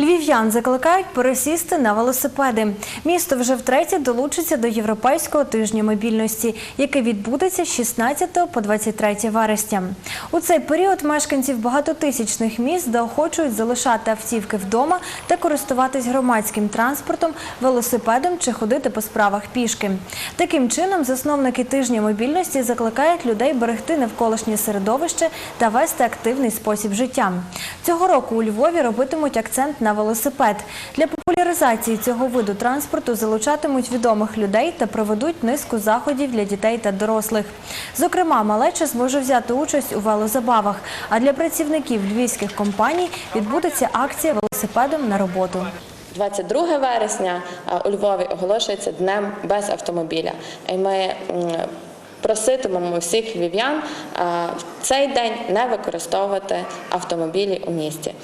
Львів'ян закликають пересісти на велосипеди. Місто вже втретє долучиться до Європейського тижня мобільності, який відбудеться з 16 по 23 вересня. У цей період мешканців багатотисячних міст заохочують залишати автівки вдома та користуватись громадським транспортом, велосипедом чи ходити по справах пішки. Таким чином, засновники тижня мобільності закликають людей берегти навколишнє середовище та вести активний спосіб життя. Цього року у Львові робитимуть акцент на велосипед. Для популяризації цього виду транспорту залучатимуть відомих людей та проведуть низку заходів для дітей та дорослих. Зокрема, малеча зможе взяти участь у велозабавах, а для працівників львівських компаній відбудеться акція велосипедом на роботу. 22 вересня е, у Львові оголошується днем без автомобіля. І ми проситимемо всіх львів'ян е, в цей день не використовувати автомобілі у місті.